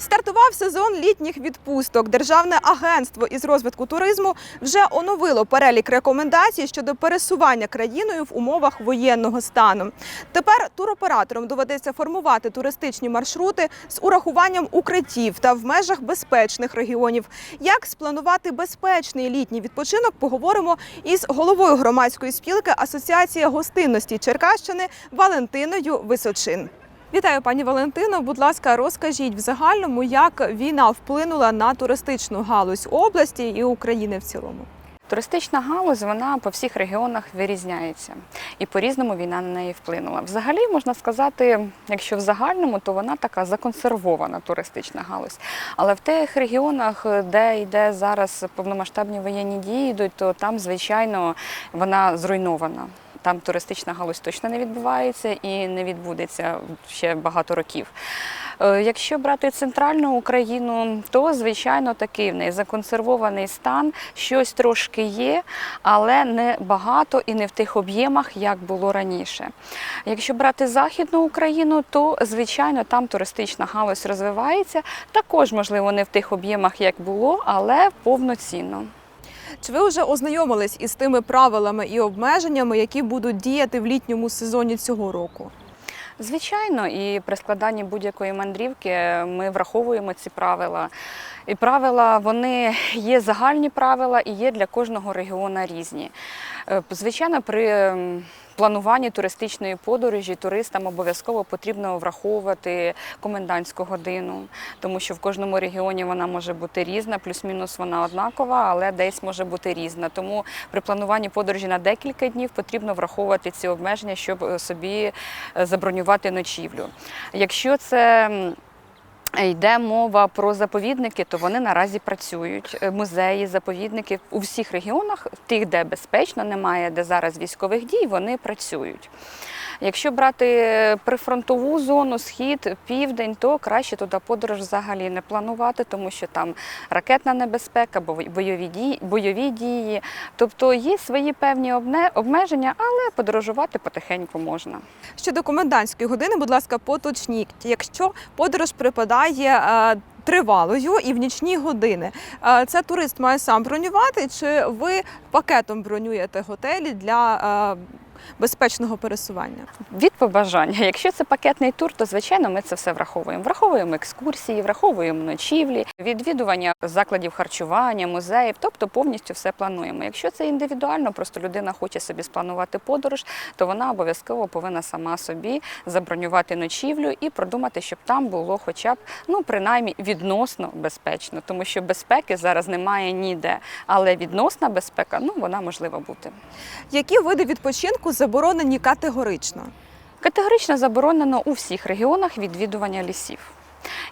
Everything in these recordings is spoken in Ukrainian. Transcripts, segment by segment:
Стартував сезон літніх відпусток. Державне агентство із розвитку туризму вже оновило перелік рекомендацій щодо пересування країною в умовах воєнного стану. Тепер туроператорам доведеться формувати туристичні маршрути з урахуванням укриттів та в межах безпечних регіонів. Як спланувати безпечний літній відпочинок, поговоримо із головою громадської спілки Асоціація гостинності Черкащини Валентиною Височин. Вітаю, пані Валентино. Будь ласка, розкажіть в загальному, як війна вплинула на туристичну галузь області і України в цілому. Туристична галузь вона по всіх регіонах вирізняється, і по-різному війна на неї вплинула. Взагалі можна сказати, якщо в загальному, то вона така законсервована туристична галузь. Але в тих регіонах, де йде зараз повномасштабні воєнні дії, йдуть, то там, звичайно, вона зруйнована. Там туристична галузь точно не відбувається і не відбудеться ще багато років. Е, Якщо брати центральну Україну, то звичайно такий в неї законсервований стан, щось трошки є, але не багато і не в тих об'ємах, як було раніше. Якщо брати західну Україну, то звичайно там туристична галузь розвивається. Також, можливо, не в тих об'ємах, як було, але повноцінно. Чи ви вже ознайомились із тими правилами і обмеженнями, які будуть діяти в літньому сезоні цього року? Звичайно, і при складанні будь-якої мандрівки ми враховуємо ці правила. І правила вони є загальні правила і є для кожного регіону різні. Е, Звичайно, при плануванні туристичної подорожі туристам обов'язково потрібно враховувати комендантську годину, тому що в кожному регіоні вона може бути різна, плюс-мінус вона однакова, але десь може бути різна. Тому при плануванні подорожі на декілька днів потрібно враховувати ці обмеження, щоб е, собі е, забронювати ночівлю. Якщо це Йде мова про заповідники, то вони наразі працюють. Е, Музеї, заповідники у всіх регіонах, тих, де безпечно, немає, де зараз військових дій, вони працюють. Якщо брати прифронтову зону, схід, південь, то краще туди подорож взагалі не планувати, тому що там ракетна небезпека, бо- бойові дії, бойові дії. Тобто є свої певні обмеження, але подорожувати потихеньку можна. Щодо комендантської години, будь ласка, поточніть, якщо подорож припадає е, тривалою і в нічні години, е, це турист має сам бронювати, чи ви пакетом бронюєте готелі для е, безпечного пересування? Від побажання. Якщо це пакетний тур, то звичайно ми це все враховуємо. Враховуємо екскурсії, враховуємо ночівлі, відвідування закладів харчування, музеїв, тобто повністю все плануємо. Якщо це індивідуально, просто людина хоче собі спланувати подорож, то вона обов'язково повинна сама собі забронювати ночівлю і продумати, щоб там було хоча б ну принаймні відносно безпечно, тому що безпеки зараз немає ніде, але відносна безпека ну вона можлива бути. Які види відпочинку заборонені категорично? Категорично заборонено у всіх регіонах відвідування лісів.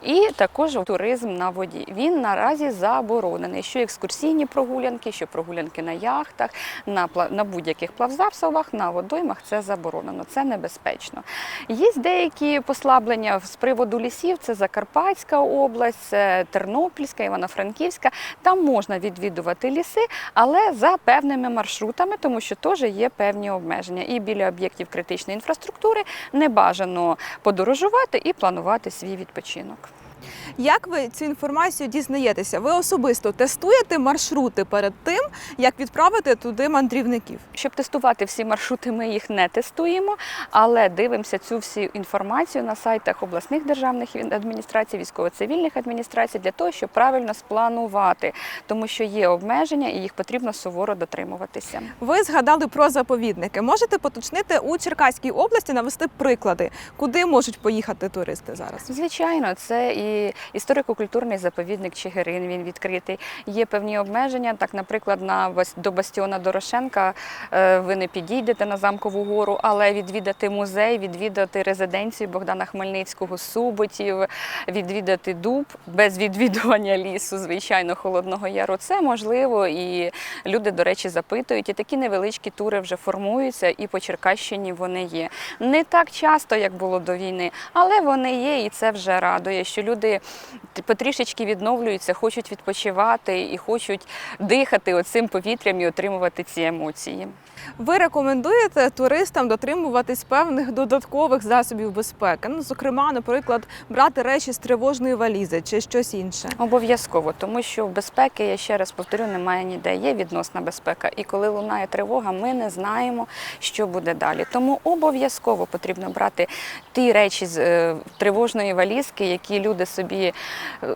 І також туризм на воді. Він наразі заборонений. Що екскурсійні прогулянки, що прогулянки на яхтах, на, на будь-яких плавзасобах, на водоймах це заборонено, це небезпечно. Є деякі послаблення з приводу лісів: це Закарпатська область, Тернопільська, Івано-Франківська. Там можна відвідувати ліси, але за певними маршрутами, тому що теж є певні обмеження. І біля об'єктів критичної інфраструктури не бажано подорожувати і планувати свій відпочинок. Як ви цю інформацію дізнаєтеся? Ви особисто тестуєте маршрути перед тим, як відправити туди мандрівників? Щоб тестувати всі маршрути, ми їх не тестуємо, але дивимося цю всю інформацію на сайтах обласних державних адміністрацій, військово-цивільних адміністрацій для того, щоб правильно спланувати, тому що є обмеження і їх потрібно суворо дотримуватися. Ви згадали про заповідники. Можете поточнити у Черкаській області навести приклади, куди можуть поїхати туристи зараз? Звичайно, це і історико-культурний заповідник Чигирин. Він відкритий. Є певні обмеження. Так, наприклад, на до бастіона Дорошенка е, ви не підійдете на замкову гору, але відвідати музей, відвідати резиденцію Богдана Хмельницького, Суботів, відвідати дуб без відвідування лісу, звичайно, холодного яру. Це можливо, і люди, до речі, запитують. І такі невеличкі тури вже формуються, і по Черкащині вони є. Не так часто, як було до війни, але вони є, і це вже радує, що люди люди потрішечки відновлюються, хочуть відпочивати і хочуть дихати оцим повітрям і отримувати ці емоції. Ви рекомендуєте туристам дотримуватись певних додаткових засобів безпеки? Ну, зокрема, наприклад, брати речі з тривожної валізи чи щось інше. Обов'язково, тому що безпеки, я ще раз повторю, немає ніде. Є відносна безпека. І коли лунає тривога, ми не знаємо, що буде далі. Тому обов'язково потрібно брати ті речі з е, тривожної валізки, які люди собі е,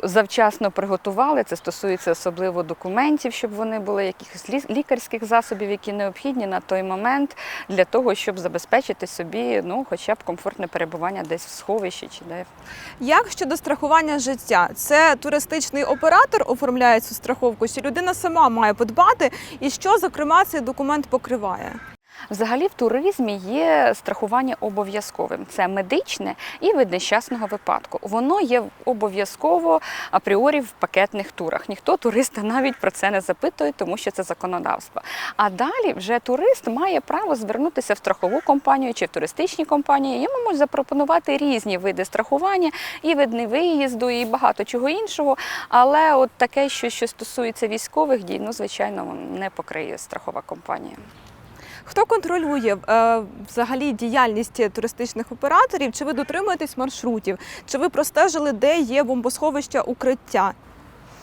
завчасно приготували. Це стосується особливо документів, щоб вони були якихось лі- лікарських засобів, які необхідні на той момент для того, щоб забезпечити собі ну, хоча б комфортне перебування десь в сховищі чи де Як щодо страхування життя? Це туристичний оператор оформляє цю страховку, чи людина сама має подбати, і що зокрема цей документ покриває? Взагалі в туризмі є страхування обов'язковим. Це медичне і від нещасного випадку. Воно є обов'язково апріорі в пакетних турах. Ніхто туриста навіть про це не запитує, тому що це законодавство. А далі вже турист має право звернутися в страхову компанію чи в туристичні компанії. Йому можуть запропонувати різні види страхування, і види виїзду, і багато чого іншого. Але от таке, що, що стосується військових дій, ну звичайно, не покриє страхова компанія. Хто контролює е, взагалі діяльність туристичних операторів? Чи ви дотримуєтесь маршрутів? Чи ви простежили, де є бомбосховища укриття?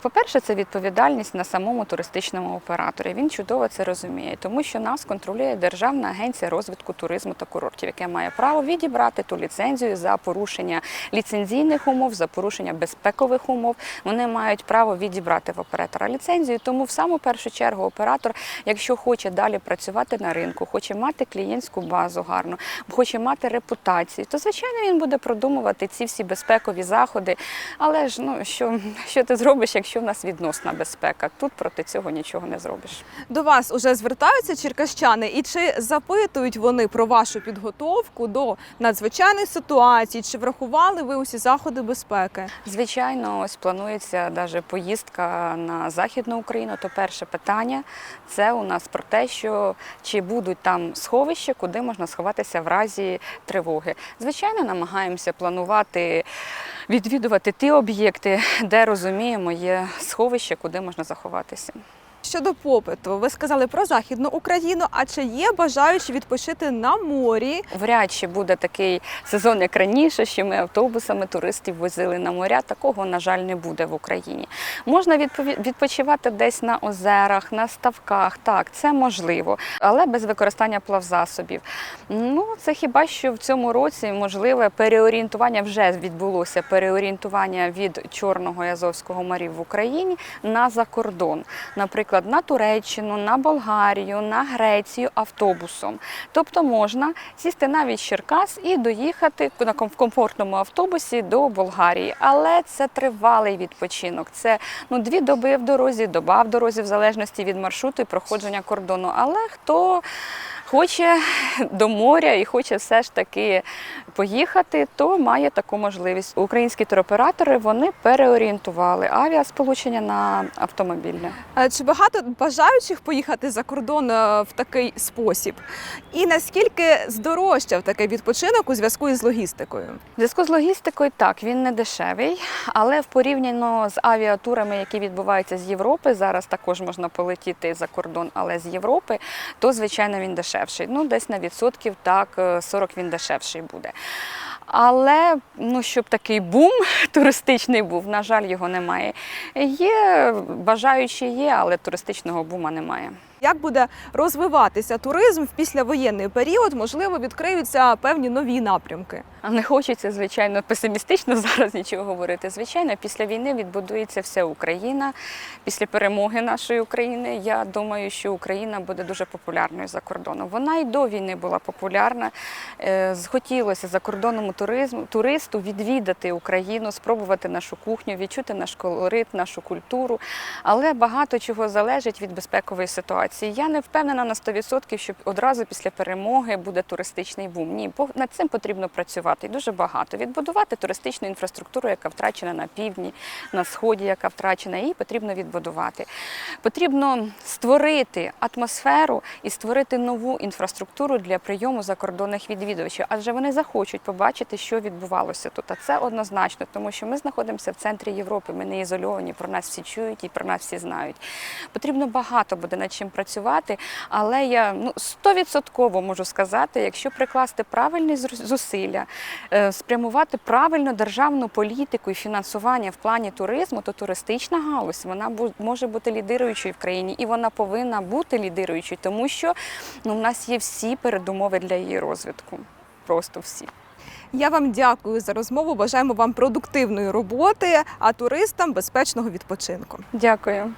По-перше, це відповідальність на самому туристичному операторі. Він чудово це розуміє, тому що нас контролює Державна агенція розвитку туризму та курортів, яке має право відібрати ту ліцензію за порушення ліцензійних умов, за порушення безпекових умов. Вони мають право відібрати в оператора ліцензію. Тому в саму першу чергу оператор, якщо хоче далі працювати на ринку, хоче мати клієнтську базу гарну, хоче мати репутацію, то звичайно він буде продумувати ці всі безпекові заходи. Але ж ну що, що ти зробиш, якщо в нас відносна безпека? Тут проти цього нічого не зробиш. До вас уже звертаються черкащани, і чи запитують вони про вашу підготовку до надзвичайних ситуацій? Чи врахували ви усі заходи безпеки? Звичайно, ось планується навіть поїздка на Західну Україну. То перше питання це у нас про те, що чи будуть там сховища, куди можна сховатися в разі тривоги. Звичайно, намагаємося планувати, відвідувати ті об'єкти, де розуміємо, є сховище, куди можна заховатися. Щодо попиту, ви сказали про західну Україну. А чи є бажаючі відпочити на морі? Вряд чи буде такий сезон, як раніше, що ми автобусами туристів возили на моря. Такого, на жаль, не буде в Україні. Можна відпочивати десь на озерах, на ставках. Так, це можливо, але без використання плавзасобів. Ну, це хіба що в цьому році можливе переорієнтування вже відбулося. Переорієнтування від Чорного і Азовського морів в Україні на закордон. Наприклад, на Туреччину, на Болгарію, на Грецію автобусом. Тобто можна сісти навіть Черкас і доїхати в комфортному автобусі до Болгарії. Але це тривалий відпочинок. Це ну дві доби в дорозі, доба в дорозі, в залежності від маршруту і проходження кордону. Але хто хоче до моря і хоче все ж таки поїхати, то має таку можливість. Українські туроператори вони переорієнтували авіасполучення на автомобільне. Чи багато бажаючих поїхати за кордон е, в такий спосіб? І наскільки здорожчав такий відпочинок у зв'язку із логістикою? В зв'язку з логістикою, так, він не дешевий, але в порівняно з авіатурами, які відбуваються з Європи, зараз також можна полетіти за кордон, але з Європи, то звичайно він дешевший. Ну, десь на відсотків так, е, 40 він дешевший буде. Але ну, щоб такий бум туристичний був, на жаль, його немає. Є бажаючі є, але туристичного бума немає. Як буде розвиватися туризм в післявоєнний період? Можливо, відкриються певні нові напрямки. Не хочеться, звичайно, песимістично зараз нічого говорити. Звичайно, після війни відбудується вся Україна. Після перемоги нашої України. Я думаю, що Україна буде дуже популярною за кордоном. Вона і до війни була популярна. Е, Захотілося закордонному туризму туристу відвідати Україну, спробувати нашу кухню, відчути наш колорит, нашу культуру. Але багато чого залежить від безпекової ситуації. Я не впевнена на 100%, що одразу після перемоги буде туристичний бум. Ні, бо над цим потрібно працювати. Відбудувати і дуже багато. Відбудувати туристичну інфраструктуру, яка втрачена на півдні, на сході, яка втрачена, її потрібно відбудувати. Потрібно створити атмосферу і створити нову інфраструктуру для прийому закордонних відвідувачів, адже вони захочуть побачити, що відбувалося тут. А це однозначно, тому що ми знаходимося в центрі Європи. Ми не ізольовані. Про нас всі чують і про нас всі знають. Потрібно багато буде над чим працювати, але я ну стовідсотково можу сказати, якщо прикласти правильні зусилля, спрямувати правильно державну політику і фінансування в плані туризму, то туристична галузь вона може бути лідируючою в країні, і вона повинна бути лідируючою, тому що ну, в нас є всі передумови для її розвитку. Просто всі. Я вам дякую за розмову. Бажаємо вам продуктивної роботи, а туристам безпечного відпочинку. Дякую.